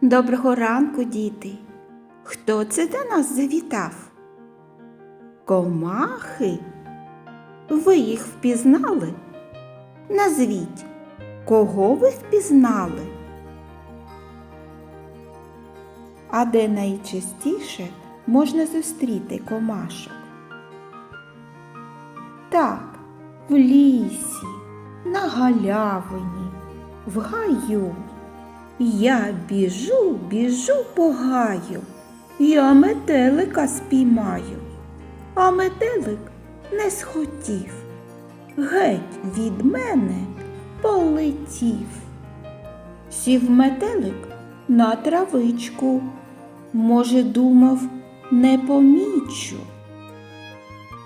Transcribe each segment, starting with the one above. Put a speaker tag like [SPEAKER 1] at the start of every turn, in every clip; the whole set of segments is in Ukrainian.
[SPEAKER 1] Доброго ранку, діти. Хто це до нас завітав? Комахи? Ви їх впізнали? Назвіть, кого ви впізнали? А де найчастіше можна зустріти комашок? Так, в лісі, на галявині, в гаю. Я біжу, біжу по гаю, я метелика спіймаю, а метелик не схотів, геть від мене полетів. Сів метелик на травичку, може, думав, не помічу.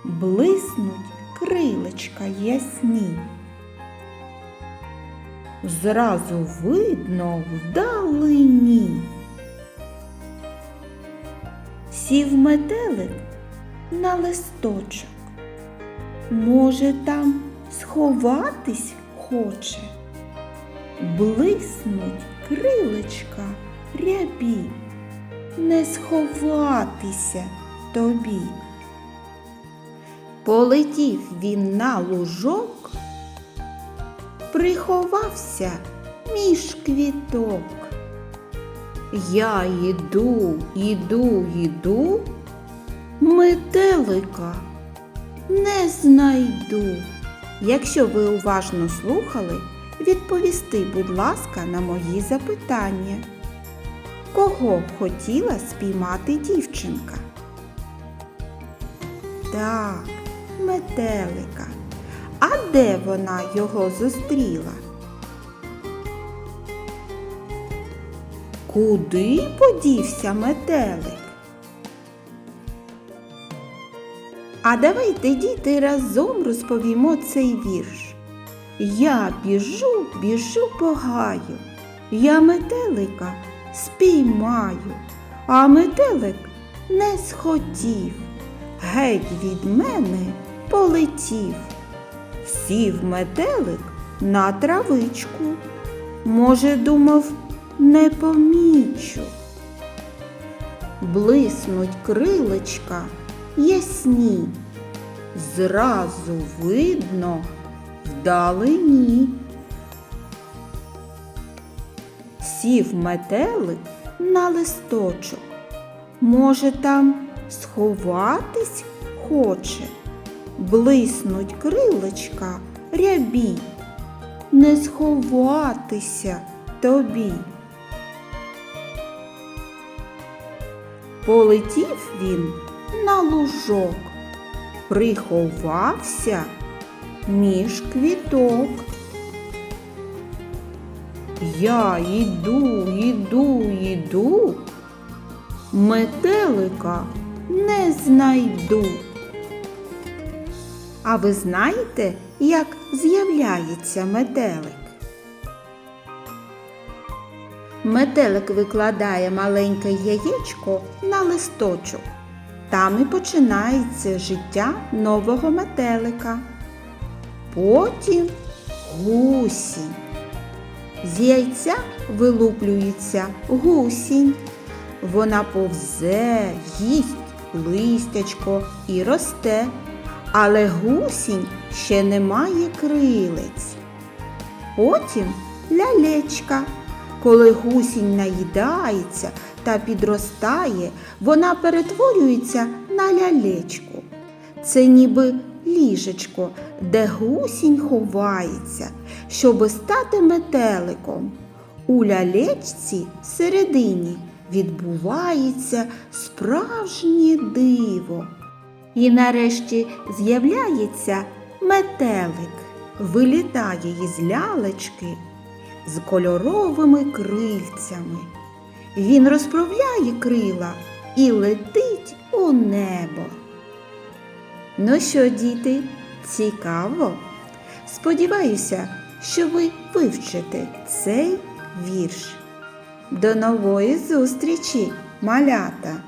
[SPEAKER 1] Блиснуть крилечка ясні. Зразу видно вдалині. Сів метелик на листочок. Може, там сховатись хоче. Блиснуть крилечка рябі, не сховатися тобі. Полетів він на лужок, приховався між квіток. Я йду, йду, йду, метелика не знайду. Якщо ви уважно слухали, відповісти, будь ласка, на мої запитання. Кого хотіла спіймати дівчинка? Так, метелика. А де вона його зустріла? Куди подівся метелик? А давайте, діти, разом розповімо цей вірш. Я біжу, біжу по гаю, я метелика спіймаю, а метелик не схотів, геть від мене полетів. Сів метелик на травичку, може, думав, не помічу. Блиснуть крилечка ясні, зразу видно вдалині. Сів метелик на листочок, може, там сховатись хоче, блиснуть крилечка рябі, не сховатися тобі. Полетів він на лужок, приховався між квіток. Я йду, йду, йду, метелика не знайду. А ви знаєте, як з'являється метелик? Метелик викладає маленьке яєчко на листочок. Там і починається життя нового метелика. Потім гусінь. З яйця вилуплюється гусінь. Вона повзе, їсть листячко і росте. Але гусінь ще не має крилець. Потім лялечка. Коли гусінь наїдається та підростає, вона перетворюється на лялечку. Це ніби ліжечко, де гусінь ховається, щоби стати метеликом. У лялечці всередині відбувається справжнє диво. І нарешті з'являється метелик, вилітає із лялечки з кольоровими крильцями. Він розправляє крила і летить у небо. Ну що, діти, цікаво? Сподіваюся, що ви вивчите цей вірш. До нової зустрічі, малята!